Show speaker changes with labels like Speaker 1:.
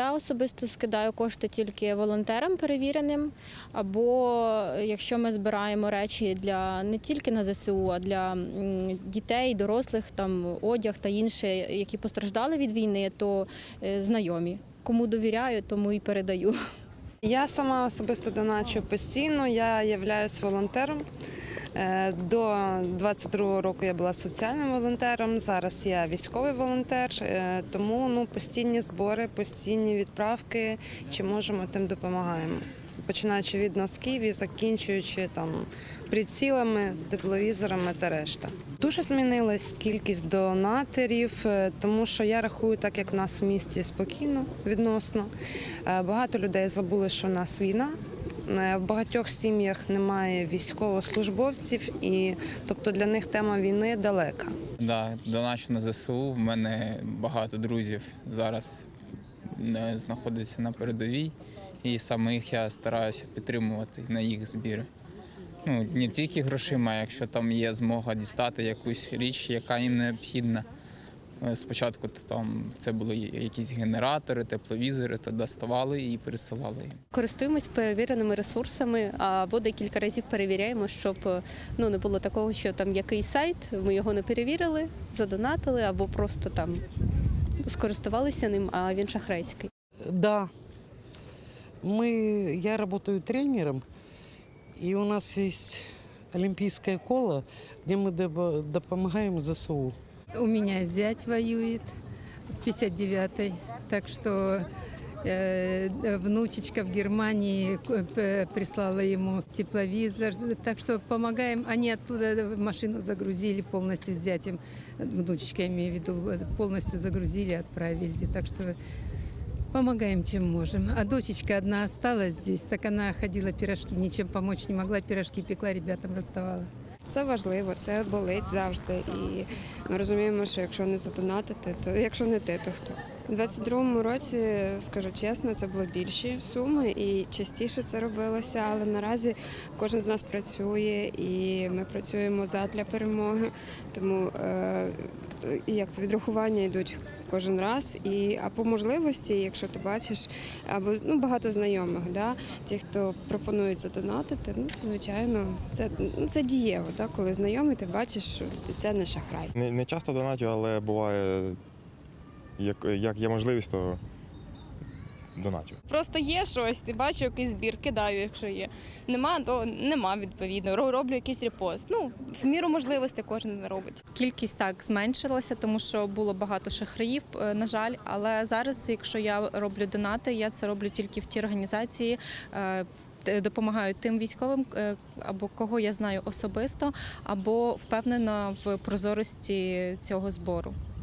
Speaker 1: Я особисто скидаю кошти тільки волонтерам перевіреним, або якщо ми збираємо речі для не тільки на ЗСУ, а для дітей, дорослих, там одяг та інше, які постраждали від війни, то е, знайомі. Кому довіряю, тому і передаю.
Speaker 2: Я сама особисто доначу постійно. Я являюсь волонтером. Е, До 22-го року я була соціальним волонтером. Зараз я військовий волонтер. Е, Тому ну постійні збори, постійні відправки. Чи можемо, тим допомагаємо. Починаючи від носків і закінчуючи там прицілами, тепловізорами та решта. Дуже змінилась кількість донаторів, е, тому що я рахую, так як в нас в місті спокійно відносно. Багато людей забули, що в нас війна. Е, В багатьох сім'ях немає військовослужбовців, і тобто для них тема війни далека.
Speaker 3: Да, доначу на ЗСУ. В мене багато друзів зараз е, знаходяться на передовій, і саме їх я стараюся підтримувати на їх збіри. Ну, не тільки грошима, якщо там є змога дістати якусь річ, яка їм необхідна. Е, Спочатку там це були якісь генератори, тепловізори, то доставали і пересилали їм.
Speaker 4: Користуємось перевіреними ресурсами або декілька разів перевіряємо, щоб ну не було такого, що там якийсь сайт, ми його не перевірили, задонатили або просто там скористувалися ним, а він шахрайський.
Speaker 5: Да. Мы, я работаю тренером, и у нас есть олимпийское коло, где мы добо- допомагаем ЗСУ.
Speaker 6: У меня зять воюет в 59-й, так что э, внучечка в Германии прислала ему тепловизор, так что помогаем. Они оттуда машину загрузили полностью с зятем, внучечка я имею в виду, полностью загрузили, отправили, так что помогаем, чем можем. А дочечка одна осталась здесь, так она ходила пирожки, ничем помочь не могла, пирожки пекла, ребятам расставала.
Speaker 7: Це важливо, це болить завжди. І ми розуміємо, що якщо не задонатити, то якщо не ти, то хто? У 22-му році, скажу чесно, це були більші суми і частіше це робилося, але наразі кожен з нас працює і ми працюємо задля перемоги. Тому е, як це відрахування йдуть кожен раз. І а по можливості, якщо ти бачиш, або ну багато знайомих, да, ті, хто пропонують задонатити, ну це звичайно, це, ну, це дієво, да, коли знайомий, ти бачиш, що це не шахрай.
Speaker 8: Не, не часто донатю, але буває, як, як є можливість, то донатю.
Speaker 9: Просто є щось, ти бачу якийсь збір, кидаю, якщо є. Нема, то нема відповідно. Роблю якийсь репост. Ну, в міру можливостей кожен робить.
Speaker 10: Кількість так зменшилася, тому що було багато шахраїв, е, на жаль. Але зараз, якщо я роблю донати, я це роблю тільки в ті організації. е, Допомагаю тим військовим, е, або кого я знаю особисто, або впевнена в прозорості цього збору.